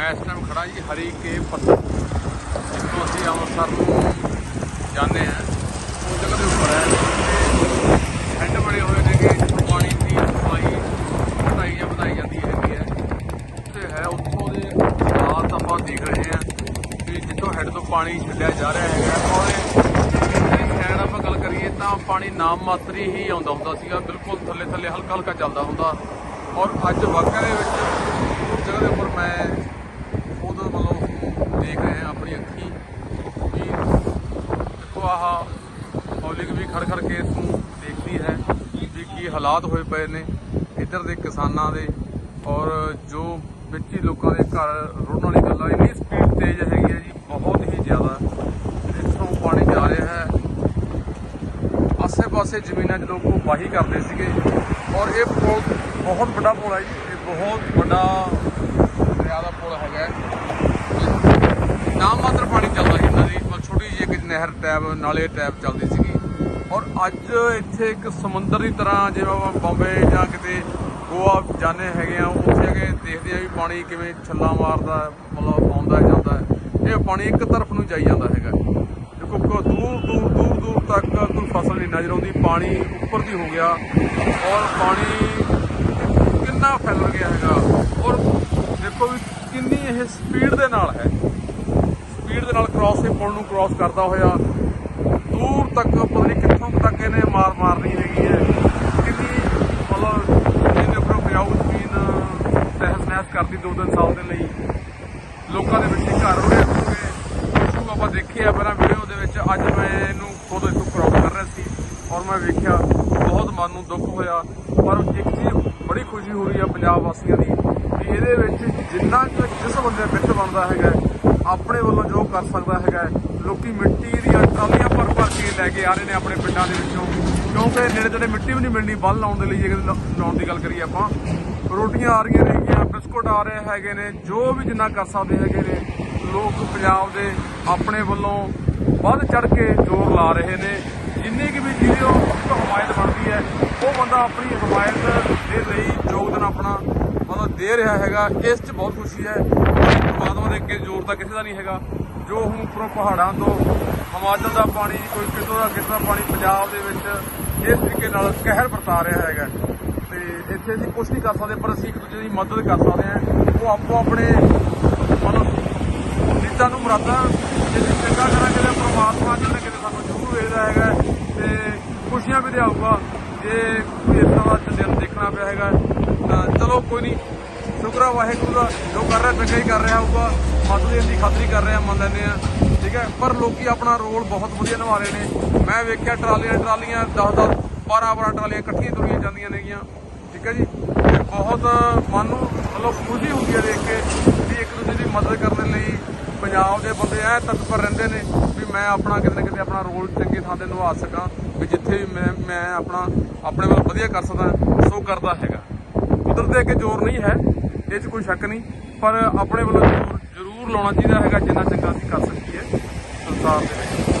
ਮੈਂ ਇਸ ਟਾਈਮ ਖੜਾ ਜੀ ਹਰੀ ਕੇ ਪੱਤਰ ਜਿੱਥੋਂ ਅਸੀਂ ਅੰਮ੍ਰਿਤਸਰ ਨੂੰ ਜਾਂਦੇ ਹਾਂ, ਉਹ ਜਗ੍ਹਾ ਦੇ ਉੱਪਰ ਹੈ। ਹੈਂਡ ਬਣੇ ਹੋਏ ਨੇ ਕਿ ਪਾਣੀ ਦੀ ਸਪਲਾਈ ਘਟਾਈ ਜਾਂ ਵਧਾਈ ਜਾਂਦੀ ਹੈਗੀ ਹੈ। ਤੇ ਹੈ, ਉੱਥੋਂ ਦੇ ਹਾਲਾਤ ਆਪਾਂ ਦੇਖ ਰਹੇ ਹਾਂ ਕਿ ਜਿੱਥੋਂ ਹੈਡ ਤੋਂ ਪਾਣੀ ਛੱਡਿਆ ਜਾ ਰਿਹਾ ਹੈਗਾ, ਔਰ ਇਹ ਸਾਈਡ ਆਪਾਂ ਗੱਲ ਕਰੀਏ ਤਾਂ ਪਾਣੀ ਨਾਮ ਮਾਤਰੀ ਹੀ ਆਉਂਦਾ ਹੁੰਦਾ ਸੀਗਾ, ਬਿਲਕੁਲ ਥੱਲੇ ਥੱਲੇ ਹਲਕਾ ਹਲਕਾ ਚੱਲਦਾ ਹੁੰਦਾ। ਔਰ ਅੱਜ ਵਾਕਿਆ ਦੇ ਵਿੱਚ ਉਸ ਜਗ੍ਹਾ ਦੇ ਉੱਪਰ ਮੈਂ ਦੇਖ ਰਹੇ ਹਾਂ ਆਪਣੀ ਅੱਖੀ ਵੀ ਦੇਖੋ ਆਹ ਪਬਲਿਕ ਵੀ ਖੜ ਖੜ ਕੇ ਇਸ ਨੂੰ ਦੇਖਦੀ ਹੈ ਵੀ ਕੀ ਹਾਲਾਤ ਹੋਏ ਪਏ ਨੇ ਇੱਧਰ ਦੇ ਕਿਸਾਨਾਂ ਦੇ ਔਰ ਜੋ ਵਿੱਚ ਹੀ ਲੋਕਾਂ ਦੇ ਘਰ ਰੋਣ ਵਾਲੀ ਗੱਲ ਆ ਇੰਨੀ ਸਪੀਡ ਤੇਜ਼ ਹੈਗੀ ਹੈ ਜੀ, ਬਹੁਤ ਹੀ ਜ਼ਿਆਦਾ ਇੱਥੋਂ ਪਾਣੀ ਜਾ ਰਿਹਾ ਹੈ। ਆਸੇ-ਪਾਸੇ ਜ਼ਮੀਨਾਂ 'ਚ ਲੋਕ ਵਾਹੀ ਕਰਦੇ ਸੀਗੇ ਔਰ ਇਹ ਪੁਲ ਬਹੁਤ ਵੱਡਾ ਪੁਲ ਹੈ ਜੀ, ਇਹ ਬਹੁਤ ਵੱਡਾ ਦਰਿਆ ਦਾ ਪੁਲ ਹੈਗਾ ਹੈ। ਨਾਮ ਮਾਤਰ ਪਾਣੀ ਚੱਲਦਾ ਸੀ ਇਹਨਾਂ ਦੀ ਪਰ ਛੋਟੀ ਜਿਹੀ ਇੱਕ ਨਹਿਰ ਟੈਬ ਨਾਲੇ ਟੈਬ ਚੱਲਦੀ ਸੀਗੀ। ਔਰ ਅੱਜ ਇੱਥੇ ਇੱਕ ਸਮੁੰਦਰ ਦੀ ਤਰ੍ਹਾਂ ਜਿਵੇਂ ਆਪਾਂ ਬੰਬੇ ਜਾਂ ਕਿਤੇ ਗੋਆ ਜਾਂਦੇ ਹੈਗੇ ਆ, ਉੱਥੇ ਆ ਦੇਖਦੇ ਆ ਵੀ ਪਾਣੀ ਕਿਵੇਂ ਛੱਲਾ ਮਾਰਦਾ, ਮਤਲਬ ਆਉਂਦਾ ਜਾਂਦਾ ਇਹ ਪਾਣੀ ਇੱਕ ਤਰਫ ਨੂੰ ਜਾਈ ਜਾਂਦਾ ਹੈਗਾ। ਦੇਖੋ, ਕੋ ਦੂਰ ਦੂਰ ਦੂਰ ਦੂਰ ਤੱਕ ਕੋਈ ਫਸਲ ਨਹੀਂ ਨਜ਼ਰ ਆਉਂਦੀ, ਪਾਣੀ ਉੱਪਰ ਦੀ ਹੋ ਗਿਆ। ਔਰ ਪਾਣੀ ਕਿੰਨਾ ਫੈਲ ਗਿਆ ਹੈਗਾ। ਔਰ ਦੇਖੋ ਵੀ ਕਿੰਨੀ ਇਹ ਸਪੀਡ ਦੇ ਨਾਲ ਹੈ। ਸਪੀਡ ਦੇ ਨਾਲ ਕ੍ਰਾਸ ਇਹ ਪੁਲ ਨੂੰ ਕ੍ਰਾਸ ਕਰਦਾ ਹੋਇਆ। ਦੂਰ ਤੱਕ, ਪਤਾ ਨਹੀਂ ਕਿੱਥੋਂ ਤੱਕ ਇਹਨੇ ਮਾਰ ਮਾਰਨੀ ਹੈਗੀ ਹੈ। ਕਿੰਨੀ ਮਤਲਬ ਇਹਦੇ ਉੱਪਰ ਉਪਜਾਊ ਜ਼ਮੀਨ ਤਹਿਸ ਨਹਿਸ ਕਰਦੀ ਦੋ ਤਿੰਨ ਸਾਲ ਦੇ ਲਈ। ਲੋਕਾਂ ਦੇ ਵਿੱਚ ਘਰ ਰੁੜੇ ਹੋਗੇ ਇਸ਼ੂ ਆਪਾਂ ਦੇਖਿਆ ਪਹਿਲਾਂ ਵੀਡੀਓ ਦੇ ਵਿੱਚ, ਅੱਜ ਮੈਂ ਇਹਨੂੰ ਖੁਦ ਇੱਥੋਂ ਕ੍ਰਾਸ ਕਰ ਰਿਹਾ ਸੀ ਔਰ ਮੈਂ ਵੇਖਿਆ, ਬਹੁਤ ਮਨ ਨੂੰ ਦੁੱਖ ਹੋਇਆ। ਪਰ ਇੱਕ ਚੀਜ਼ ਬੜੀ ਖੁਸ਼ੀ ਹੋ ਰਹੀ ਹੈ ਪੰਜਾਬ ਵਾਸੀਆਂ ਦੀ ਕਿ ਇਹਦੇ ਵਿੱਚ ਜਿੰਨਾ ਜਿਸ ਬੰਦੇ ਵਿੱਚ ਬਣਦਾ ਹੈਗਾ, ਆਪਣੇ ਵੱਲੋਂ ਜੋ ਕਰ ਸਕਦਾ ਹੈਗਾ ਲੋਕੀ ਮਿੱਟੀ ਦੀਆਂ ਟਰਾਲੀਆਂ ਭਰ ਭਰ ਕੇ ਲੈ ਕੇ ਆ ਰਹੇ ਨੇ ਆਪਣੇ ਪਿੰਡਾਂ ਦੇ ਵਿੱਚੋਂ। ਕਿਉਂਕਿ ਨੇੜੇ ਤੇੜੇ ਮਿੱਟੀ ਵੀ ਨਹੀਂ ਮਿਲਣੀ, ਵੱਲ ਲਾਉਣ ਦੇ ਲਈ ਜੇ ਲਾਉਣ ਦੀ ਗੱਲ ਕਰੀਏ ਆਪਾਂ। ਰੋਟੀਆਂ ਆ ਰਹੀਆਂ ਨੇਗੀਆਂ ਬਿਸਕੁਟ ਆ ਰਹੇ ਹੈਗੇ ਨੇ, ਜੋ ਵੀ ਜਿੰਨਾ ਕਰ ਸਕਦੇ ਹੈਗੇ ਨੇ, ਲੋਕ ਪੰਜਾਬ ਦੇ ਆਪਣੇ ਵੱਲੋਂ ਵੱਧ ਚੜ ਕੇ ਜ਼ੋਰ ਲਾ ਰਹੇ ਨੇ। ਜਿੰਨੀ ਕਿ ਵੀ ਜਿਹਦੀ ਉਹ ਹਮਾਇਤ ਬਣਦੀ ਹੈ, ਉਹ ਬੰਦਾ ਆਪਣੀ ਹਮਾਇਤ ਦੇ ਲਈ ਯੋਗਦਾਨ ਆਪਣਾ ਮਤਲਬ ਦੇ ਰਿਹਾ ਹੈਗਾ। ਇਸ 'ਚ ਬਹੁਤ ਖੁਸ਼ੀ ਹੈ। ਪਰਮਾਤਮਾ ਦੇ ਅੱਗੇ ਜ਼ੋਰ ਤਾਂ ਕਿਸੇ ਦਾ ਨਹੀਂ ਹੈਗਾ। ਜੋ ਹੁਣ ਉੱਪਰੋਂ ਪਹਾੜਾਂ ਤੋਂ ਹਿਮਾਚਲ ਦਾ ਪਾਣੀ, ਕੋਈ ਕਿਤੋਂ ਦਾ ਕਿਤੋਂ ਦਾ ਪਾਣੀ ਪੰਜਾਬ ਦੇ ਵਿੱਚ ਇਸ ਤਰੀਕੇ ਨਾਲ ਕਹਿਰ ਵਰਤਾ ਰਿਹਾ ਹੈਗਾ। ਤੇ ਇੱਥੇ ਅਸੀਂ ਕੁਝ ਨਹੀਂ ਕਰ ਸਕਦੇ, ਪਰ ਅਸੀਂ ਇੱਕ ਦੂਜੇ ਦੀ ਮਦਦ ਕਰ ਸਕਦੇ ਹਾਂ। ਉਹ ਆਪੋ ਆਪਣੇ ਮਤਲਬ ਨੀਤਾਂ ਨੂੰ ਮੁਰਾਦਾਂ ਜੇ ਚੰਗਾ ਕਰਾਂਗੇ ਤਾਂ ਪ੍ਰਮਾਤਮਾ ਜਿਹੜਾ ਕਿਤੇ ਸਾਨੂੰ ਜ਼ਰੂਰ ਵੇਖਦਾ ਹੈਗਾ ਤੇ ਖੁਸ਼ੀਆਂ ਵੀ ਦਿਆਊਗਾ। ਜੇ ਕੋਈ ਇਸ ਤਰ੍ਹਾਂ ਦਾ ਦਿਨ ਦੇਖਣਾ ਪਿਆ ਹੈਗਾ। ਤਾਂ ਚਲੋ ਕੋਈ ਨਹੀਂ, ਸ਼ੁਕਰ ਵਾਹਿਗੁਰੂ ਦਾ, ਜੋ ਕਰ ਰਿਹਾ ਚੰਗਾ ਹੀ ਕਰ ਰਿਹਾ ਹੋਊਗਾ। ਮਦਦ ਦੀ ਖਾਤਰੀ ਕਰ ਰਹੇ ਰਿਹਾ ਮੰਨ ਲੈਂਦੇ ਆ ਠੀਕ ਹੈ? ਪਰ ਲੋਕੀ ਆਪਣਾ ਰੋਲ ਬਹੁਤ ਵਧੀਆ ਨਿਭਾ ਰਹੇ ਨੇ। ਮੈਂ ਵੇਖਿਆ ਟਰਾਲੀਆਂ ਟਰਾਲੀਆਂ 10 10 12 12 ਟਰਾਲੀਆਂ ਇਕੱਠੀਆਂ ਤੁਰੀਆਂ ਜਾਂਦੀਆਂ ਨੇਗੀਆਂ। ਠੀਕ ਹੈ ਜੀ? ਬਹੁਤ ਮਨ ਨੂੰ ਮਤਲਬ ਖੁਸ਼ੀ ਹੁੰਦੀ ਹੈ ਦੇਖ ਕੇ ਵੀ ਇੱਕ ਦੂਜੇ ਦੀ ਮਦਦ ਕਰਨ ਲਈ ਪੰਜਾਬ ਦੇ ਬੰਦੇ ਐ ਤਤਪਰ ਰਹਿੰਦੇ ਨੇ ਵੀ ਮੈਂ ਆਪਣਾ ਕਿਤੇ ਨਾ ਕਿਤੇ ਆਪਣਾ ਰੋਲ ਚੰਗੀ ਥਾਂ ਤੇ ਨਿਭਾ ਸਕਾਂ ਵੀ ਜਿੱਥੇ ਵੀ ਮੈਂ ਮੈਂ ਆਪਣਾ, ਆਪਣੇ ਵੱਲ ਵਧੀਆ ਕਰ ਸਕਦਾ ਸੋ ਕਰਦਾ ਹੈਗਾ। ਕੁਦਰਤ ਦੇ ਅੱਗੇ ਜ਼ੋਰ ਨਹੀਂ ਹੈ, ਇਹ 'ਚ ਕੋਈ ਸ਼ੱਕ ਨਹੀਂ, ਪਰ ਆਪਣੇ ਵੱਲੋਂ ਜ਼ਰੂਰ ਜ਼ਰੂਰ ਲਾਉਣਾ ਚਾਹੀਦਾ ਹੈਗਾ ਜਿੰਨਾ ਚੰਗਾ ਅਸੀਂ ਕਰ ਸਕੀਏ ਸੰਸਾਰ ਦੇ ਵਿੱਚ।